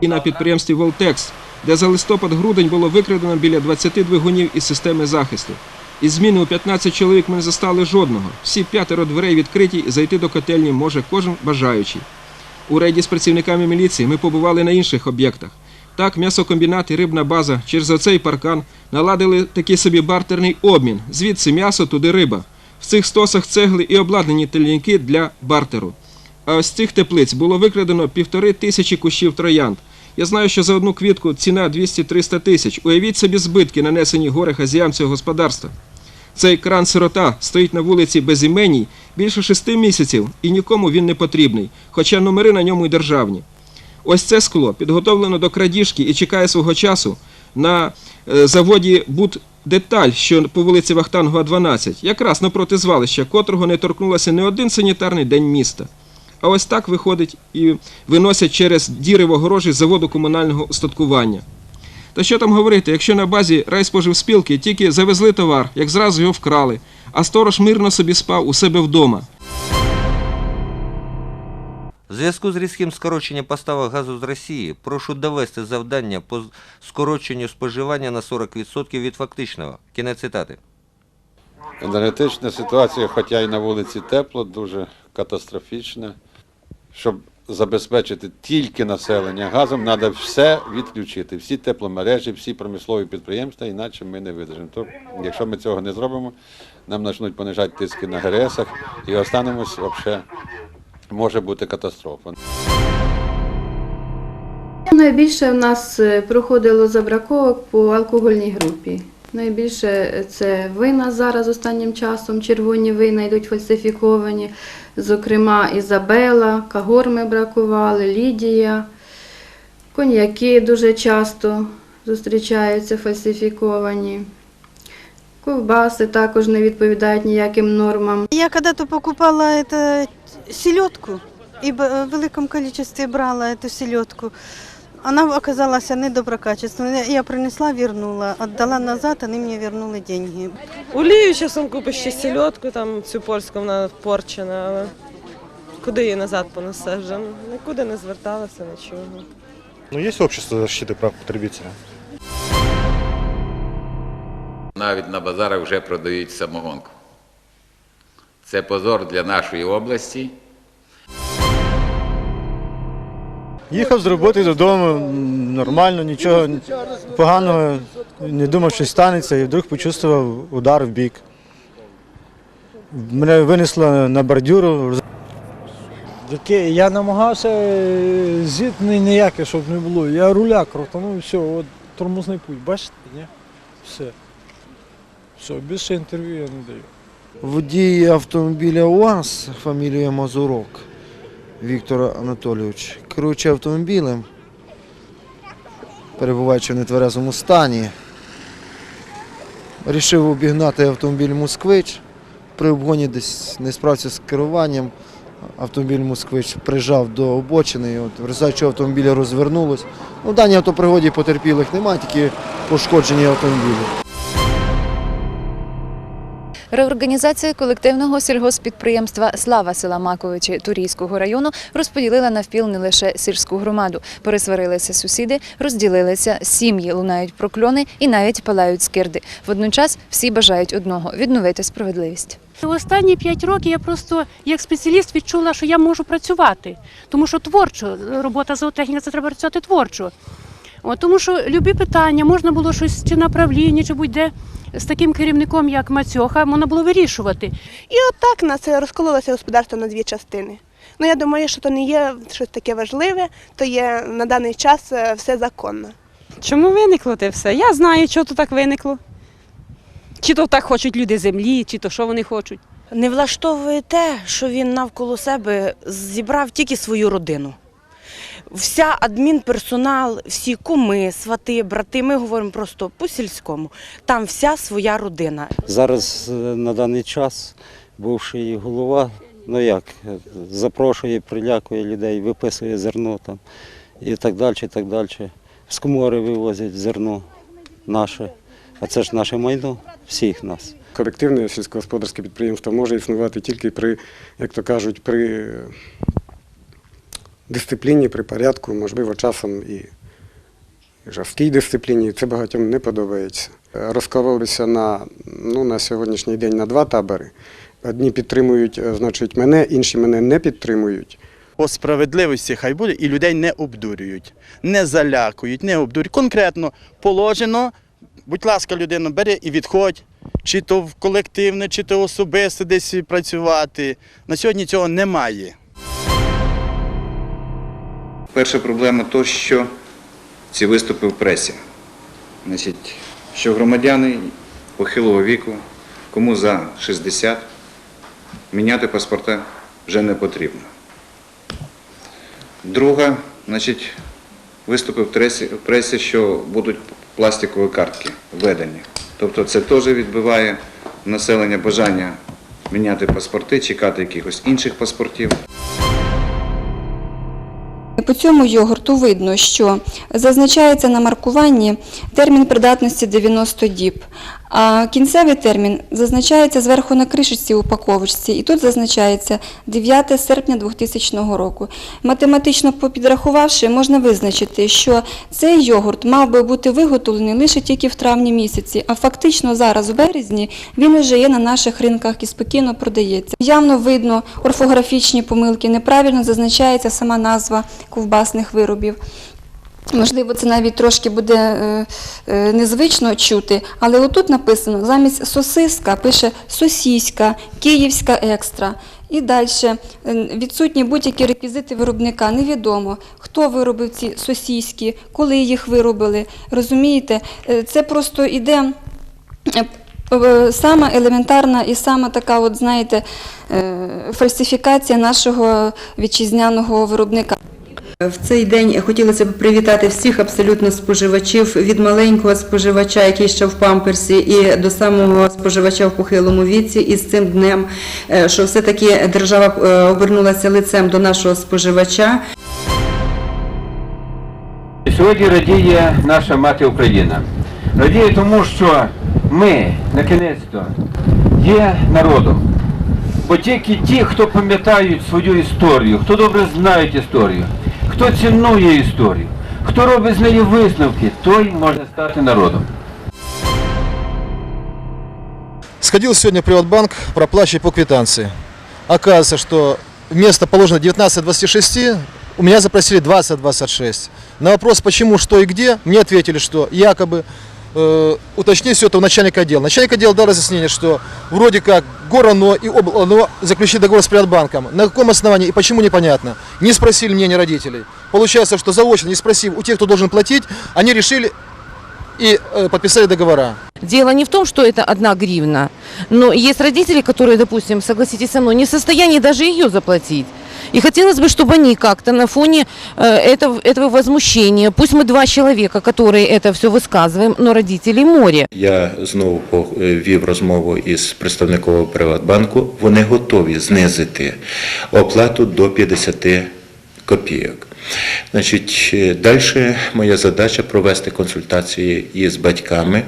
і на підприємстві Волтекс, де за листопад-грудень було викрадено біля 20 двигунів із системи захисту. Із зміни у 15 чоловік ми не застали жодного. Всі п'ятеро дверей відкриті і зайти до котельні може кожен бажаючий. У рейді з працівниками міліції ми побували на інших об'єктах. Так, м'ясокомбінат і рибна база через оцей паркан наладили такий собі бартерний обмін. Звідси м'ясо, туди риба. В цих стосах цегли і обладнані тельняки для бартеру. А з цих теплиць було викрадено півтори тисячі кущів троянд. Я знаю, що за одну квітку ціна 200-300 тисяч. Уявіть собі збитки, нанесені горе хазяям цього господарства. Цей кран сирота стоїть на вулиці Безіменній більше шести місяців і нікому він не потрібний, хоча номери на ньому й державні. Ось це скло підготовлено до крадіжки і чекає свого часу на е, заводі Буддеталь, що по вулиці Вахтангова 12, якраз напроти звалища, котрого не торкнулося не один санітарний день міста. А ось так виходить і виносять через діри в огорожі заводу комунального устаткування. Та що там говорити, якщо на базі райспоживспілки тільки завезли товар, як зразу його вкрали, а сторож мирно собі спав у себе вдома. В зв'язку з різким скороченням поставок газу з Росії прошу довести завдання по скороченню споживання на 40% від фактичного. Кінець цитати. Енергетична ситуація, хоча й на вулиці тепло, дуже катастрофічна. Щоб забезпечити тільки населення газом, треба все відключити, всі тепломережі, всі промислові підприємства, іначе ми не видержимо. То, якщо ми цього не зробимо, нам почнуть понижати тиски на ГРСах і останемось взагалі, може бути катастрофа. Найбільше в нас е, проходило забраковок по алкогольній групі. Найбільше е, це вина зараз останнім часом, червоні вина йдуть фальсифіковані. Зокрема, Ізабела, Кагорми бракували, Лідія, коньяки дуже часто зустрічаються фальсифіковані. Ковбаси також не відповідають ніяким нормам. Я когда-то покупала селедку и б- в великом количестве брала эту селедку. Она оказалась недоброкачественная. Я принесла, вернула, отдала назад, они мне вернули деньги. Олію часом купиш ще сільотку, там цю польську вона порчена, але куди її назад понесеш? Вже нікуди не зверталася, нічого. Ну, есть общество защиты прав потребителя. Навіть на базарах вже продають самогонку. Це позор для нашої області. Їхав з роботи додому, нормально, нічого поганого, не думав, що станеться, і вдруг почувствував удар в бік. Мене винесло на бордюру, я намагався е, зіткнень ніяке, щоб не було. Я руля крутанув все, от тормозний путь, бачите, ні? Все. Все, більше інтерв'ю я не даю. Водій автомобіля УАЗ, фамілія Мазурок Віктор Анатолійович, керуючи автомобілем, перебуваючи в нетверезому стані, рішив обігнати автомобіль Москвич. При обгоні десь не справився з керуванням. Автомобіль Москвич прижав до обочини, і от, в результаті автомобіля розвернулось. Ну, в даній автопригоді потерпілих немає, тільки пошкоджені автомобілі. Реорганізація колективного сільгоспідприємства Слава села Маковичі Турійського району розподілила навпіл не лише сільську громаду. Пересварилися сусіди, розділилися сім'ї, лунають прокльони і навіть палають скирди. Водночас всі бажають одного відновити справедливість. Останні п'ять років я просто як спеціаліст відчула, що я можу працювати, тому що творчо робота зоотехніка це треба працювати творчо. От, тому що любі питання можна було щось чи на правлінні, чи будь-де з таким керівником, як Мацьоха, можна було вирішувати. І отак нас розкололося господарство на дві частини. Ну я думаю, що то не є щось таке важливе, то є на даний час е, все законно. Чому виникло те все? Я знаю, що то так виникло. Чи то так хочуть люди землі, чи то що вони хочуть. Не влаштовує те, що він навколо себе зібрав тільки свою родину. Вся адмінперсонал, всі куми, свати, брати, ми говоримо просто по-сільському. Там вся своя родина. Зараз е, на даний час бувший голова, ну як, е, запрошує, прилякує людей, виписує зерно там і так далі, і так далі. З комори вивозять зерно наше, а це ж наше майно, всіх нас. Колективне сільськогосподарське підприємство може існувати тільки при, як то кажуть, при дисципліні, при порядку, можливо, часом і жорсткій дисципліні. Це багатьом не подобається. Розкололися на, ну, на сьогоднішній день на два табори. Одні підтримують, е, значить, мене, інші мене не підтримують. По справедливості хай буде і людей не обдурюють, не залякують, не обдурюють. Конкретно положено, будь ласка, людина бере і відходь, чи то в колективне, чи то особисто десь працювати. На сьогодні цього немає. Перша проблема то, що ці виступи в пресі. Значить, що громадяни похилого віку, кому за 60, міняти паспорта вже не потрібно. Друга, значить, виступи в пресі, в пресі, що будуть пластикові картки введені. Тобто це теж відбиває населення бажання міняти паспорти, чекати якихось інших паспортів. По цьому йогурту видно, що зазначається на маркуванні термін придатності 90 діб, а кінцевий термін зазначається зверху на кришечці упаковочці, і тут зазначається 9 серпня 2000 року. Математично попідрахувавши, можна визначити, що цей йогурт мав би бути виготовлений лише тільки в травні місяці, а фактично зараз, у березні, він вже є на наших ринках і спокійно продається. Явно видно орфографічні помилки, неправильно зазначається сама назва ковбасних виробів. Можливо, це навіть трошки буде е, е, незвично чути, але отут написано замість сосиска пише сосіська, київська екстра. І далі відсутні будь-які реквізити виробника. Невідомо, хто виробив ці сосіськи, коли їх виробили. Розумієте, Е, це просто іде. е, е, Сама елементарна і сама така, от знаєте, е, фальсифікація нашого вітчизняного виробника. В цей день хотілося б привітати всіх абсолютно споживачів від маленького споживача, який ще в памперсі, і до самого споживача в похилому віці, із цим днем, е, що все-таки держава е, обернулася лицем до нашого споживача. Сьогодні радіє наша мати Україна. Радіє тому, що ми, на кінець-то, є народом. Бо тільки ті, хто пам'ятають свою історію, хто добре знають історію, хто цінує історію, хто робить з неї висновки, той може стати народом. Сходил сегодня в Приватбанк проплачивать по квитанции. Оказывается, что вместо положено 19.26 у меня запросили 20.26. На вопрос, почему, что и где, мне ответили, что якобы э, уточни все это у начальника отдела. Начальник отдела дал разъяснение, что вроде как Горано и Облано заключили договор с Приватбанком. На каком основании и почему непонятно. Не спросили мнение родителей. Получается, что заочно, не спросив у тех, кто должен платить, они решили и э, подписали договора. Дело не в том, что это одна гривна, но есть родители, которые, допустим, согласитесь со мной, не в состоянии даже ее заплатить. И хотелось бы, чтобы они как-то на фоне э, этого, этого возмущения, пусть мы два человека, которые это все высказываем, но родителей море. Я знову вів розмову із представником Приватбанку. Вони готові знизити оплату до 50 копійок. Значить, далі моя задача провести консультації із батьками.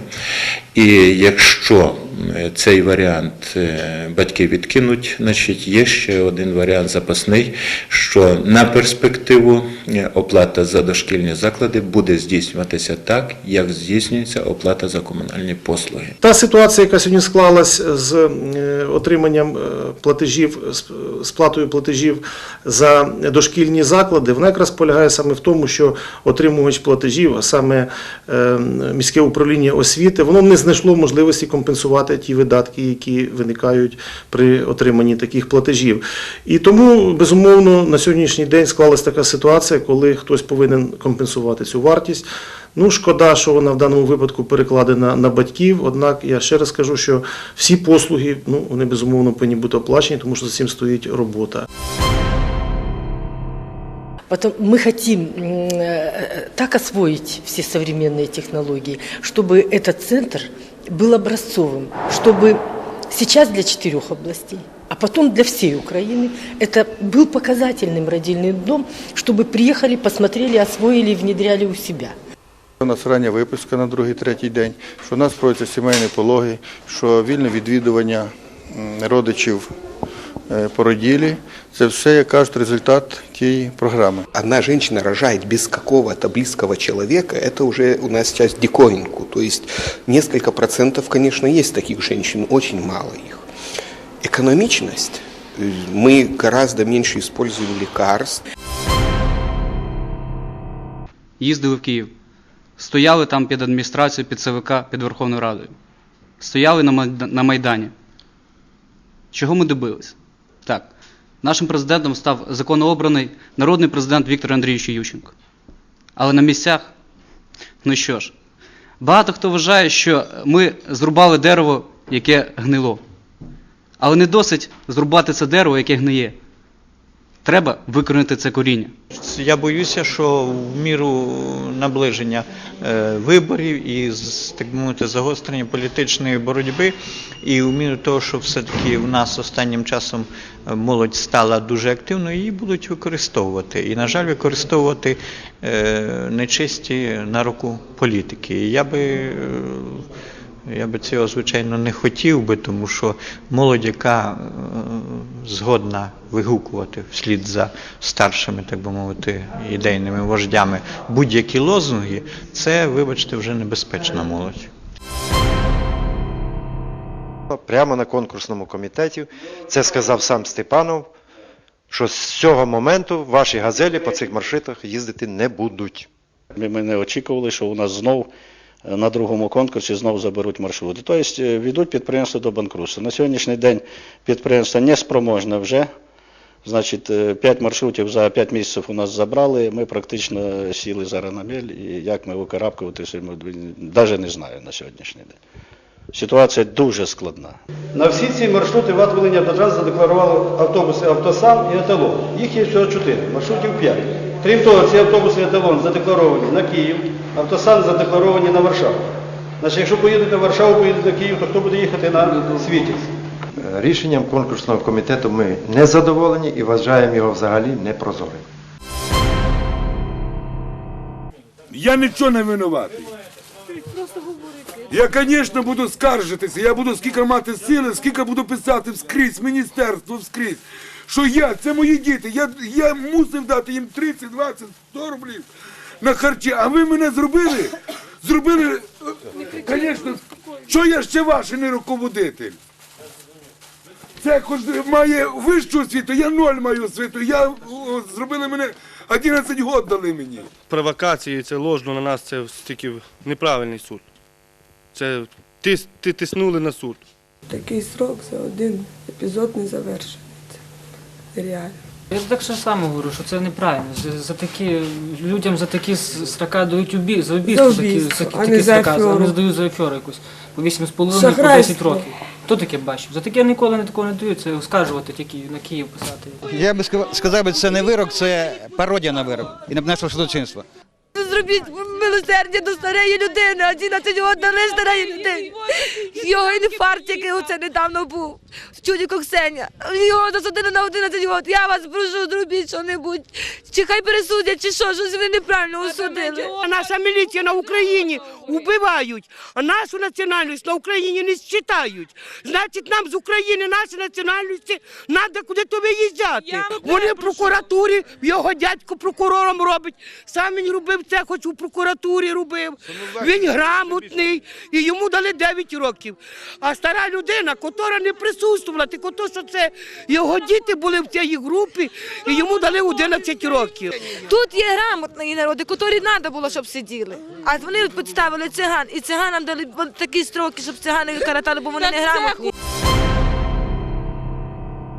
І якщо е, цей варіант е, батьки відкинуть, значить є ще один варіант запасний, що на перспективу е, оплата за дошкільні заклади буде здійснюватися так, як здійснюється оплата за комунальні послуги. Та ситуація, яка сьогодні склалась з е, отриманням е, платежів, з- сплатою платежів за дошкільні заклади, вона якраз полягає саме в тому, що отримувач платежів, а саме е, міське управління освіти, воно не знайшло можливості компенсувати ті видатки, які виникають при отриманні таких платежів. І тому, безумовно, на сьогоднішній день склалась така ситуація, коли хтось повинен компенсувати цю вартість. Ну, шкода, що вона в даному випадку перекладена на батьків. Однак я ще раз кажу, що всі послуги ну, вони безумовно повинні бути оплачені, тому що за цим стоїть робота. Потом мы хотим м, э, так освоить все современные технологии, чтобы этот центр был образцовым, чтобы сейчас для четырех областей, а потом для всей Украины это был показательным родильным дом, чтобы приехали, посмотрели, освоили и внедряли у себя. У нас рання виписка на другий, третій день, що у нас проводяться сімейні пологи, що вільне відвідування м, родичів е, породілі. Це все, як кажуть, результат тієї програми. Одна женщина рожает без какого-то близкого человека, это уже у нас сейчас диковинку. То есть несколько процентов, конечно, есть таких женщин, очень мало их. Экономичность. Э, Мы гораздо меньше используем лекарств. їздили в Київ, стояли там під адміністрацією, під ЦВК, під Верховною Радою, стояли на Майда- на Майдані. Чого ми добились? Так, нашим президентом став законообраний народний президент Віктор Андрійович Ющенко. Але на місцях, ну що ж, багато хто вважає, що ми зрубали дерево, яке гнило. Але не досить зрубати це дерево, яке гниє. Треба викорінити це коріння. Я боюся, що в міру наближення е, виборів і так би мовити загострення політичної боротьби, і в міру того, що все-таки в нас останнім часом е, молодь стала дуже активною, її будуть використовувати. І, на жаль, використовувати е, нечисті на руку політики. Я би. Я би цього, звичайно, не хотів би, тому що молодь, яка е, згодна вигукувати вслід за старшими, так би мовити, ідейними вождями будь-які лозунги, це, вибачте, вже небезпечна молодь. Прямо на конкурсному комітеті це сказав сам Степанов, що з цього моменту ваші газелі по цих маршрутах їздити не будуть. Ми, не очікували, що у нас знов е, на другому конкурсі знов заберуть маршрути. Тобто е, ведуть підприємство до банкрутства. На сьогоднішній день підприємство не спроможне вже. Значить, 5 маршрутів за 5 місяців у нас забрали. Ми практично сіли зараз на мель, і як ми викарабкуватися, навіть не знаю на сьогоднішній день. Ситуація дуже складна. На всі ці маршрути ВАТ Волиня задекларували автобуси «Автосам» і «Еталон». Їх є всього чотири, маршрутів п'ять. Крім того, ці автобуси «Еталон» задекларовані на Київ, «Автосан» задекларовані на Варшаву. Значить, якщо поїдете на Варшаву, поїдете на Київ, то хто буде їхати на Світязь? Е, Рішенням конкурсного комітету ми не задоволені і вважаємо його взагалі непрозорим. Я нічого не винуватий. Я, звісно, буду скаржитися, я буду скільки мати сили, скільки буду писати вскрізь, міністерство вскрізь. Що я, це мої діти, я, я мусив дати їм 30, 20, 100 рублів на харчі, а ви мене зробили? Зробили, звісно, що я ще ваш не руководитель? Це хоч має вищу освіту, я ноль маю освіту, я о, зробили мене 11 років дали мені. провокації, це ложно на нас, це тільки неправильний суд. Це тис, ти тиснули на суд. Такий срок за один епізод не завершується. Реально. Я ж так само говорю, що це неправильно. За, за такі людям за такі с- строка дають убі, за убійство, За такі, убійство, такі, а такі не за строка, а аферу. здають за ефіру якусь. По 8,5 по 10 Шахрайство. років. Хто таке бачив? За таке ніколи не такого не дають, це оскаржувати тільки на Київ писати. Я би ска- сказав, би, це не вирок, це пародія на вирок і на наше судочинство. Зробіть милосердя до старої людини, а 11 років дали старої людини. Його інфаркт, який оце недавно був. Чудіко Ксеня. Його засудили на 11 років. Я вас прошу, зробіть що-небудь. Чи хай пересудять, чи що, щось ви неправильно осудили. Наша міліція на Україні вбивають, а нашу національність на Україні не считають. Значить, нам з України наші національності треба куди-то виїжджати. Вони в прокуратурі, його дядько прокурором робить. Сам він робив це, хоч у прокуратурі робив. Він грамотний і йому дали 9 років. А стара людина, котра не присутствувала, ти кото, що це його діти були в цій групі, і йому дали 11 років. Тут є грамотні народи, котрі треба було, щоб сиділи. А вони підставили циган, і циганам дали такі строки, щоб цигани каратали, бо вони не грамотні.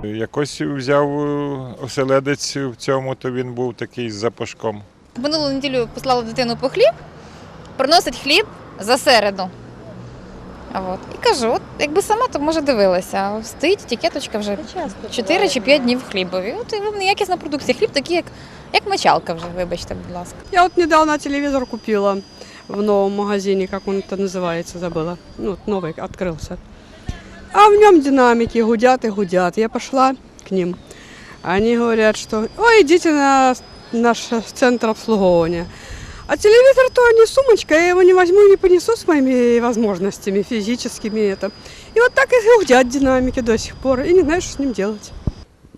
Якось взяв е, оселедець в цьому, то він був такий з запашком. Минулу неділю послала дитину по хліб, приносить хліб за середу. А от. І кажу, от якби сама, то може дивилася. А Стоїть етикеточка вже 4 чи 5 днів хлібові. От і неякісна продукція. Хліб такий, як, як мочалка вже, вибачте, будь ласка. Я вот недавно телевизор купила в новом магазине, как он это называется, забыла. Ну, вот новый открылся. А в нем динамики гудят и гудят. Я пошла к ним. Они говорят, что ой, идите на наш центр обслуговывания. А телевизор то не сумочка, я его не возьму и не понесу с моими возможностями физическими это. И вот так и гудят динамики до сих пор, и не знаю, что с ним делать.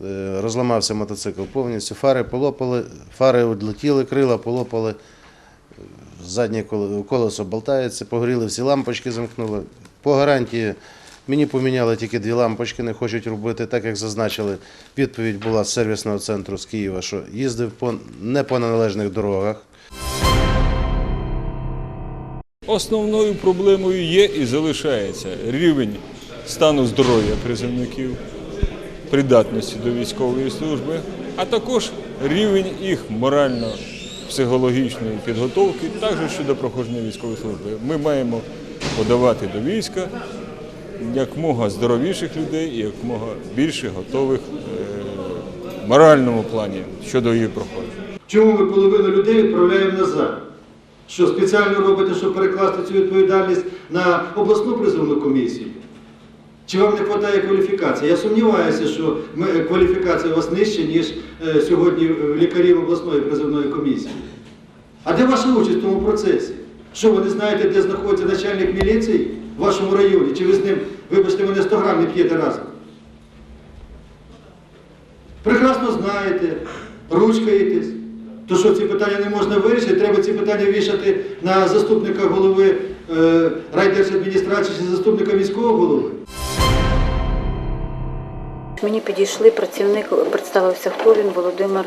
е, розламався мотоцикл повністю, фари полопали, фари відлетіли, крила полопали, заднє колесо болтається, погоріли всі лампочки, замкнули. По гарантії мені поміняли тільки дві лампочки, не хочуть робити, так як зазначили. Відповідь була з сервісного центру з Києва, що їздив по не по належних дорогах. Основною проблемою є і залишається рівень стану здоров'я призовників, придатності до військової служби, а також рівень їх морально-психологічної підготовки, також щодо проходження військової служби. Ми маємо подавати до війська якмога здоровіших людей і якмога більше готових е, в моральному плані щодо її проходження. Чому ми половину людей відправляємо назад? Що спеціально робите, щоб перекласти цю відповідальність на обласну призовну комісію? Чи вам не вистачає кваліфікації? Я сумніваюся, що ми, кваліфікація у вас нижча, ніж е, сьогодні лікарів обласної призовної комісії. А де ваша участь в тому процесі? Що ви не знаєте, де знаходиться начальник міліції в вашому районі? Чи ви з ним, вибачте, мене 100 грам не п'єте разом? Прекрасно знаєте, ручкаєтесь. То що ці питання не можна вирішити, треба ці питання вішати на заступника голови е, райдержадміністрації чи заступника міського голови. Мені підійшли працівник, представився, хто він, Володимир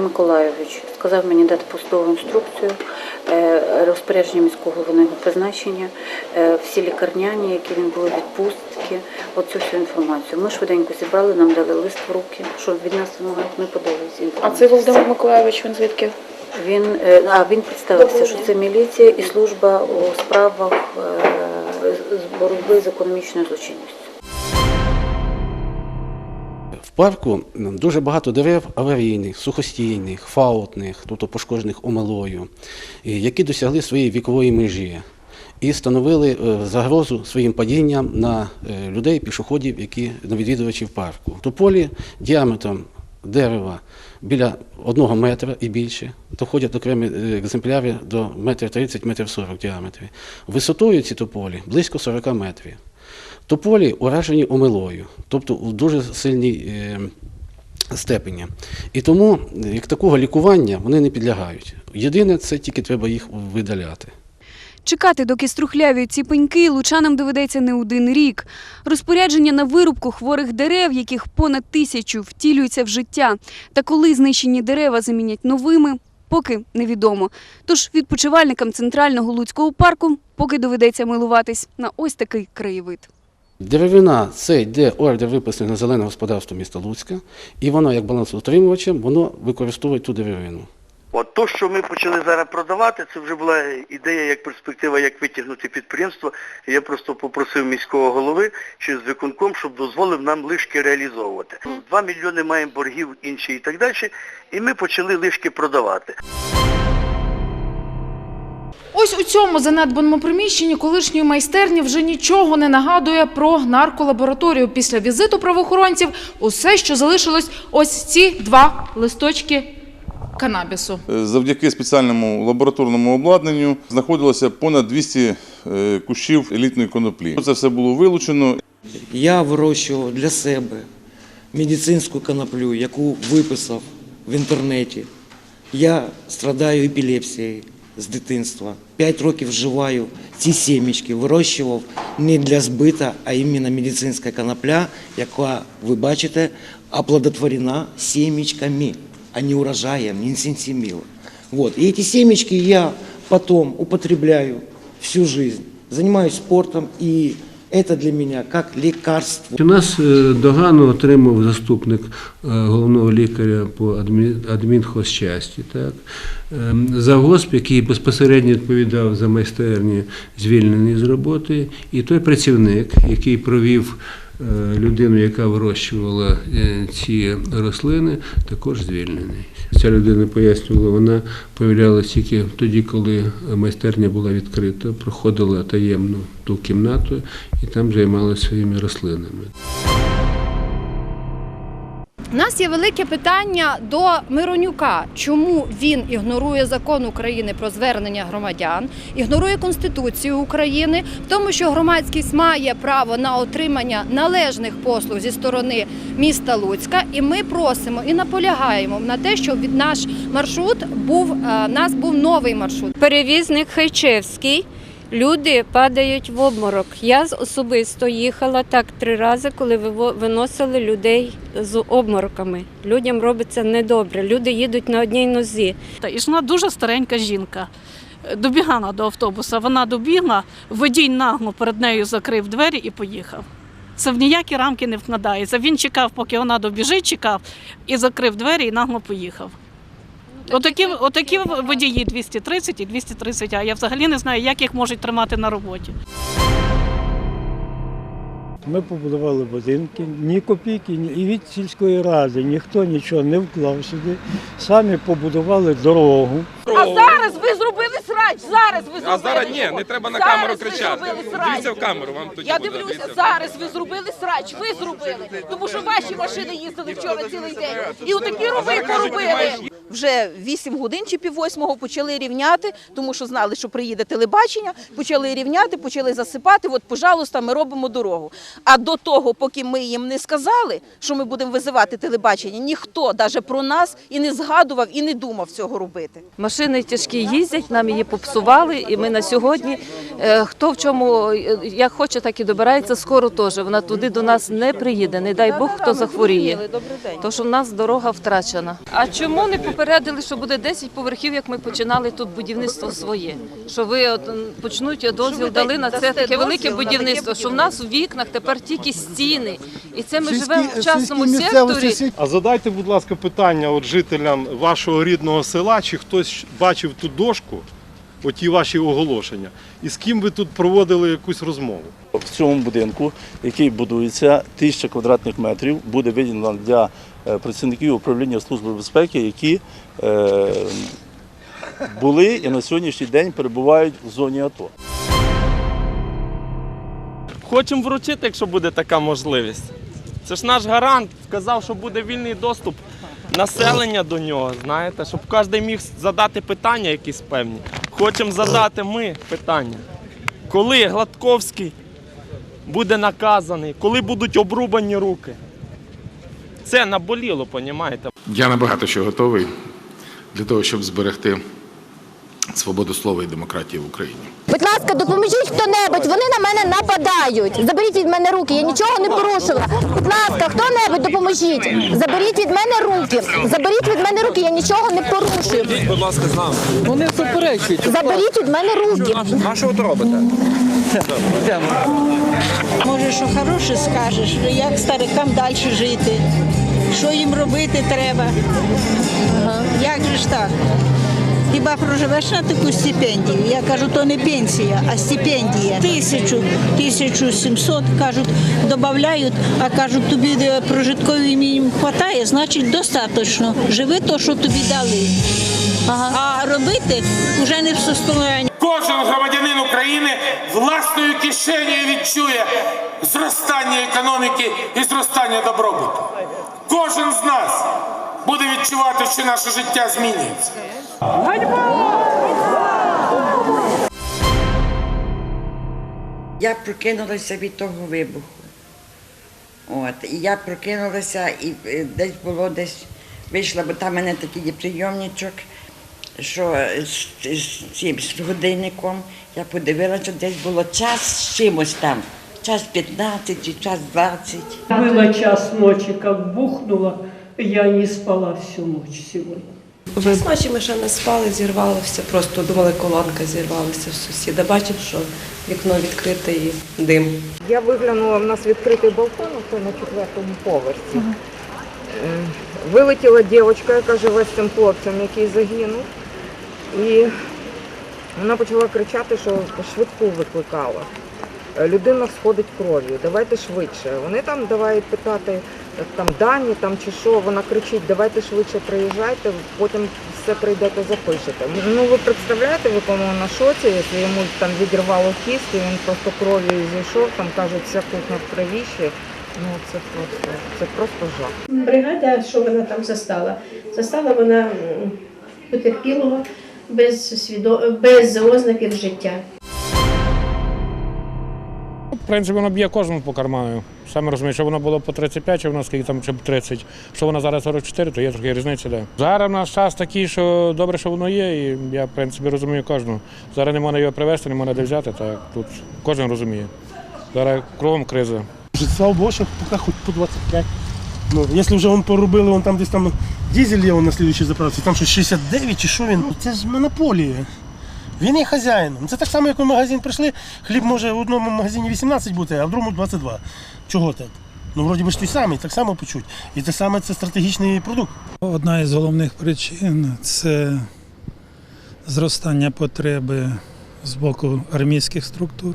Миколайович. Сказав мені дати постову інструкцію, е, розпорядження міського головного призначення, е, всі лікарняні, які він був відпустки, оцю всю інформацію. Ми швиденько зібрали, нам дали лист в руки, що від нас вимагають, ми подалися. А цей Володимир Миколайович, він звідки? Він, е, а, він представився, що це міліція і служба у справах боротьби з економічною злочинністю. Парку дуже багато дерев аварійних, сухостійних, фаутних, тобто пошкоджених омилою, і які досягли своєї вікової межі і становили е, загрозу своїм падінням на е, людей, пішоходів, які на відвідувачів парку. Тополі діаметром дерева біля одного метра і більше, доходять окремі е, екземпляри до метр 30 метрів 40 діаметрі. Висотою ці тополі близько 40 метрів. Тополі уражені омилою, тобто у дуже сильній е, степені. І тому, е, як такого лікування, вони не підлягають. Єдине, це тільки треба їх видаляти. Чекати, доки струхлявіють ці пеньки, лучанам доведеться не один рік. Розпорядження на вирубку хворих дерев, яких понад тисячу, втілюються в життя. Та коли знищені дерева замінять новими, поки невідомо. Тож відпочивальникам центрального Луцького парку поки доведеться милуватись на ось такий краєвид. Деревина це йде ордер виписаний на зелене господарство міста Луцька, і воно, як балансоутримувачем, воно використовує ту деревину. От то, що ми почали зараз продавати, це вже була ідея як перспектива, як витягнути підприємство. Я просто попросив міського голови чи з виконком, щоб дозволив нам лишки реалізовувати. Два мільйони маємо боргів інші і так далі, і ми почали лишки продавати. Ось у цьому занедбаному приміщенні колишньої майстерні вже нічого не нагадує про нарколабораторію. Після візиту правоохоронців усе, що залишилось, ось ці два листочки канабісу. Завдяки спеціальному лабораторному обладнанню знаходилося понад 200 е, кущів елітної коноплі. Це все було вилучено. Я вирощував для себе медицинську коноплю, яку виписав в інтернеті. Я страдаю епілепсією з дитинства. П'ять років вживаю ці сімечки, вирощував не для збита, а іменно медицинська конопля, яка, ви бачите, оплодотворена сімечками, а не урожаєм, не сенсимила. Вот. И эти семечки я потом употребляю всю жизнь. Занимаюсь спортом, и это для меня как лекарство. У нас е, догану отримав заступник е, головного лікаря по адмі- адмінхозчасті. Так? За Завгосп, який безпосередньо відповідав за майстерні, звільнений з роботи, і той працівник, який провів людину, яка вирощувала е, ці рослини, також звільнений. Ця людина пояснювала, вона появлялася тільки тоді, коли майстерня була відкрита, проходила таємну ту кімнату і там займалася своїми рослинами. У нас є велике питання до Миронюка, чому він ігнорує закон України про звернення громадян, ігнорує Конституцію України, тому, що громадськість має право на отримання належних послуг зі сторони міста Луцька. І ми просимо і наполягаємо на те, щоб від наш маршрут був е, нас був новий маршрут. Перевізник Хайчевський. Люди падають в обморок. Я особисто їхала так три рази, коли виносили людей з обмороками. Людям робиться недобре. Люди їдуть на одній нозі. Та ішла дуже старенька жінка. Добігала до автобуса. Вона добігла, водій нагло перед нею закрив двері і поїхав. Це в ніякі рамки не вкладається. Він чекав, поки вона добіжить, чекав і закрив двері і нагло поїхав. Отакі, отакі водії 230 і 230, а я взагалі не знаю, як їх можуть тримати на роботі. Ми побудували будинки, ні копійки, ні і від сільської ради ніхто нічого не вклав сюди. Самі побудували дорогу. А зараз ви зробили срач. Зараз ви зробили. А зараз ні, не треба на Зараз камеру кричати. Дивіться в камеру, вам тоді Я буде. дивлюся, Дивіться. зараз ви зробили срач. Ви зробили. Тому що ваші машини їздили вчора цілий день. І отакі рови поробили. Вже 8 годин чи пів восьмого почали рівняти, тому що знали, що приїде телебачення. Почали рівняти, почали засипати. От, пожалуйста, ми робимо дорогу. А до того, поки ми їм не сказали, що ми будемо визивати телебачення, ніхто навіть про нас і не згадував, і не думав цього робити. Машини тяжкі їздять, нам її попсували, і ми на сьогодні, е, хто в чому е, як хоче, так і добирається. Скоро теж вона туди до нас не приїде. Не дай Бог, хто захворіє. То що в нас дорога втрачена. А чому не попередили, що буде 10 поверхів, як ми починали тут будівництво своє? Що ви от почнуть дозвіл дали на це таке велике будівництво. Що в нас у вікнах тепер тільки стіни, і це ми живемо в частному секторі. А задайте, будь ласка, питання от жителям вашого рідного села, чи хтось бачив ту дошку, оті ваші оголошення, і з ким ви тут проводили якусь розмову? В цьому будинку, який будується, тисяча квадратних метрів, буде виділено для е, працівників управління Служби безпеки, які е, були і на сьогоднішній день перебувають в зоні АТО. Хочемо вручити, якщо буде така можливість. Це ж наш гарант сказав, що буде вільний доступ населення до нього, знаєте, щоб кожен міг задати питання якісь певні. Хочемо задати ми питання. Коли Гладковський буде наказаний, коли будуть обрубані руки? Це наболіло, понімаєте? Я набагато що готовий для того, щоб зберегти свободу слова і демократію в Україні. Будь ласка, допоможіть хто-небудь, вони на мене нападають. Заберіть від мене руки, я нічого не порушила. Будь ласка, хто-небудь допоможіть. Заберіть від мене руки. Заберіть від мене руки, я нічого не порушую. Будь ласка, з нами. Вони суперечують. Заберіть від мене руки. А що ви робите? Може, що хороше скажеш, як старикам далі жити, що їм робити треба. Як же ж так? Хіба проживеш на таку стипендію? Я кажу, то не пенсія, а стипендія. Тисячу, тисячу сімсот, кажуть, додають, а кажуть, тобі е, прожитковий мінімум вистачає, значить достатньо. Живи то, що тобі дали. А робити вже не в состоянні. Кожен громадянин України власною кишенею відчує зростання економіки і зростання добробуту. Кожен з нас буде відчувати, що наше життя змінюється. Я прокинулася від того вибуху. От, і я прокинулася і е, десь було десь вийшла, бо там в мене такий є прийомничок, що з, з цим з годинником я подивилася, десь було час з чимось там. Час 15 чи час 20. Было час ночи, как бухнуло, я не спала всю ночь сегодня. Час ночі ми ще не спали, зірвалося, просто думали, колонка зірвалася в сусіда. Бачив, що вікно відкрите і дим. Я виглянула, в нас відкритий балкон, це на четвертому поверсі. Е, Вилетіла дівчинка, яка живе з цим хлопцем, який загинув. І вона почала кричати, що швидку викликала. Е, Людина сходить кров'ю, давайте швидше. Вони там давай питати там дані там чи що. Вона кричить, давайте швидше приїжджайте, потім все прийдете, запишете. Ну ви представляєте, в якому вона шоці, якщо йому там відірвало кість, і він просто кров'ю зійшов, там кажуть, вся кухня в крові. Ну це просто це просто жах. Бригада, що вона там застала? Застала вона потерпілого без, свідо... без ознаків життя. В принципі, воно б'є кожному по карману. Саме розумію, що воно було по 35, чи воно скільки там чи 30. Що воно зараз 44, то є трохи різниця. Да. Зараз у нас час такий, що добре, що воно є, і я в принципі розумію кожного. Зараз не можна його привезти, не можна де взяти, так тут кожен розуміє. Зараз кругом криза. Слава Богу, що поки хоч по 25. Ну, якщо вже він поробили, он там десь там дизель є на слідуючій заправці, там що 69 чи що він, ну, це ж монополія. Він є хазяїном. Це так само, як ми в магазин прийшли, хліб може в одному магазині 18 бути, а в другому 22. Чого так? Ну, вроді би ж той самий, так само почуть. І те саме це стратегічний продукт. Одна із головних причин це зростання потреби з боку армійських структур,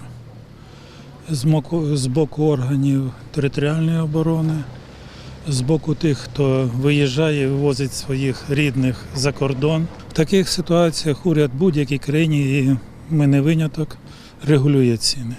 з боку, органів територіальної оборони, з боку тих, хто виїжджає і вивозить своїх рідних за кордон. Таких ситуаціях уряд будь-якій країні, і ми не виняток, регулює ціни.